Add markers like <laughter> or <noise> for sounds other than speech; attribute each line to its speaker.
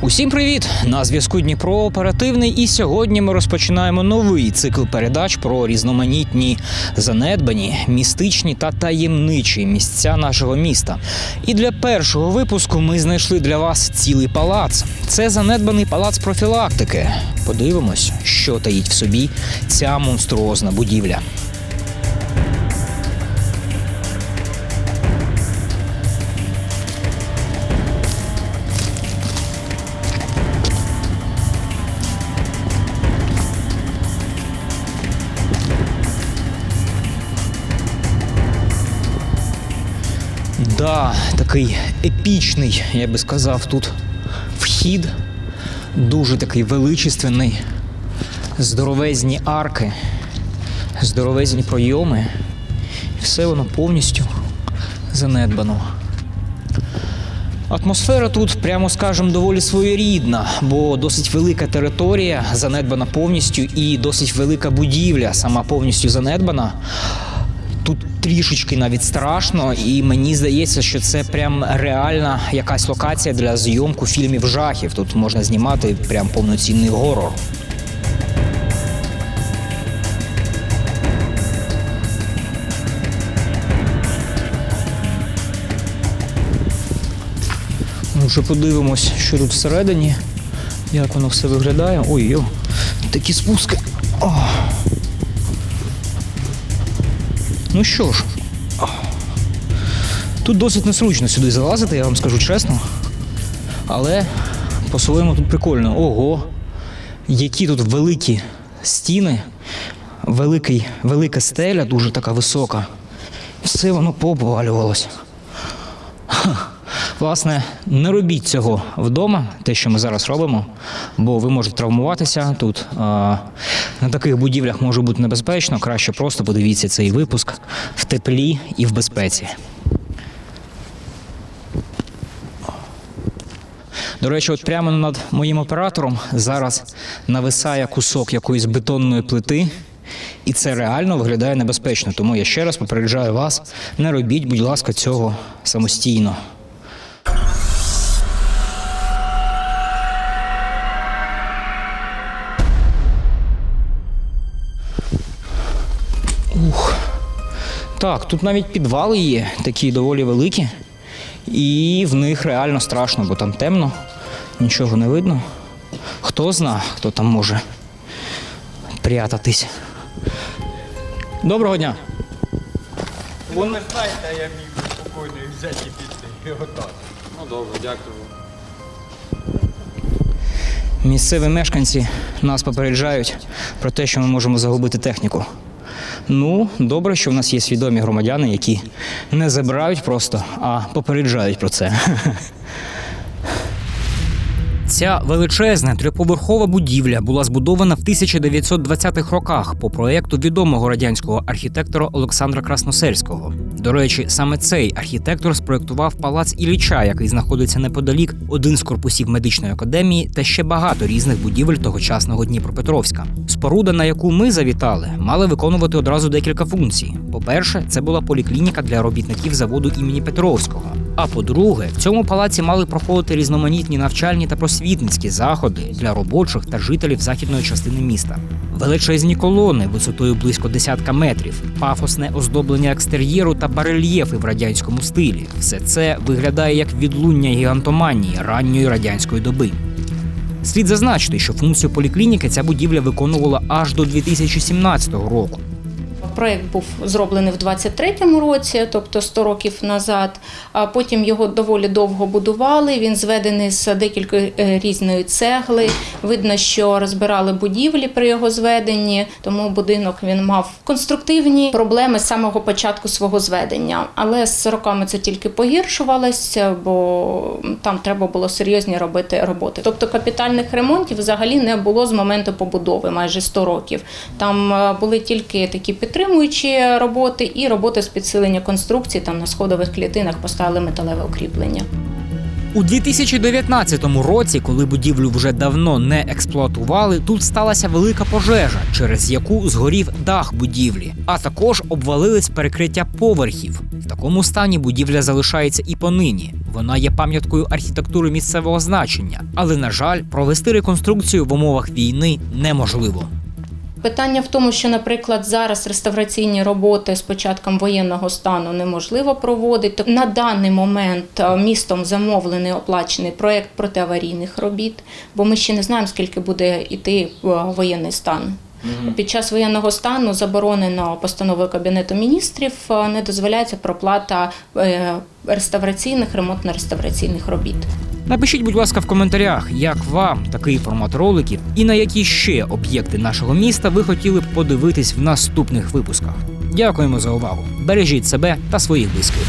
Speaker 1: Усім привіт! На зв'язку Дніпро оперативний. І сьогодні ми розпочинаємо новий цикл передач про різноманітні занедбані, містичні та таємничі місця нашого міста. І для першого випуску ми знайшли для вас цілий палац. Це занедбаний палац профілактики. Подивимось, що таїть в собі ця монструозна будівля. Да, такий епічний, я би сказав, тут вхід. Дуже такий величественний. Здоровезні арки, здоровезні пройоми. І все воно повністю занедбано. Атмосфера тут, прямо скажемо, доволі своєрідна, бо досить велика територія, занедбана повністю, і досить велика будівля, сама повністю занедбана. Тут трішечки навіть страшно, і мені здається, що це прям реальна якась локація для зйомку фільмів жахів. Тут можна знімати прям повноцінний горор. Ну, вже подивимось, що тут всередині, як воно все виглядає. Ой, йо, такі спуски. О. Ну що ж, тут досить незручно сюди залазити, я вам скажу чесно. Але по-своєму тут прикольно. Ого, які тут великі стіни, великий, велика стеля, дуже така висока. Все воно пообвалювалося. Власне, не робіть цього вдома, те, що ми зараз робимо, бо ви можете травмуватися тут. На таких будівлях може бути небезпечно. Краще просто подивіться цей випуск в теплі і в безпеці. До речі, от прямо над моїм оператором зараз нависає кусок якоїсь бетонної плити. І це реально виглядає небезпечно. Тому я ще раз попереджаю вас: не робіть, будь ласка, цього самостійно. Так, тут навіть підвали є, такі доволі великі. І в них реально страшно, бо там темно, нічого не видно. Хто зна, хто там може прятатись. Доброго дня.
Speaker 2: Ви не знаєте, я міг би спокійно їх взяти і піти. Отак.
Speaker 3: Ну добре, дякую.
Speaker 1: Місцеві мешканці нас попереджають про те, що ми можемо загубити техніку. Ну, добре, що в нас є свідомі громадяни, які не забирають просто, а попереджають про це. <laughs> Ця величезна триповерхова будівля була збудована в 1920-х роках по проекту відомого радянського архітектора Олександра Красносельського. До речі, саме цей архітектор спроектував палац Ілліча, який знаходиться неподалік, один з корпусів медичної академії та ще багато різних будівель тогочасного Дніпропетровська. Споруда, на яку ми завітали, мала виконувати одразу декілька функцій. По-перше, це була поліклініка для робітників заводу імені Петровського. А по-друге, в цьому палаці мали проходити різноманітні навчальні та просвітницькі заходи для робочих та жителів західної частини міста. Величезні колони висотою близько десятка метрів, пафосне оздоблення екстер'єру та барельєфи в радянському стилі. Все це виглядає як відлуння гігантоманії ранньої радянської доби. Слід зазначити, що функцію поліклініки ця будівля виконувала аж до 2017 року.
Speaker 4: Проєкт був зроблений в 23-му році, тобто 100 років назад. А потім його доволі довго будували. Він зведений з декількох е, різної цегли. Видно, що розбирали будівлі при його зведенні, тому будинок він мав конструктивні проблеми з самого початку свого зведення. Але з роками це тільки погіршувалося, бо там треба було серйозні робити роботи. Тобто капітальних ремонтів взагалі не було з моменту побудови, майже 100 років. Там е, були тільки такі підтримуючі роботи і роботи з підсилення конструкцій. Там на сходових клітинах поставили металеве укріплення.
Speaker 1: У 2019 році, коли будівлю вже давно не експлуатували, тут сталася велика пожежа, через яку згорів дах будівлі, а також обвалились перекриття поверхів. В такому стані будівля залишається і понині. Вона є пам'яткою архітектури місцевого значення, але на жаль, провести реконструкцію в умовах війни неможливо.
Speaker 4: Питання в тому, що, наприклад, зараз реставраційні роботи з початком воєнного стану неможливо проводити. На даний момент е, містом замовлений оплачений проєкт протиаварійних робіт, бо ми ще не знаємо, скільки буде йти е, воєнний стан. Під час воєнного стану заборонено постановою Кабінету міністрів, е, не дозволяється проплата реставраційних, ремонтно-реставраційних робіт.
Speaker 1: Напишіть, будь ласка, в коментарях, як вам такий формат роликів і на які ще об'єкти нашого міста ви хотіли б подивитись в наступних випусках. Дякуємо за увагу! Бережіть себе та своїх близьких.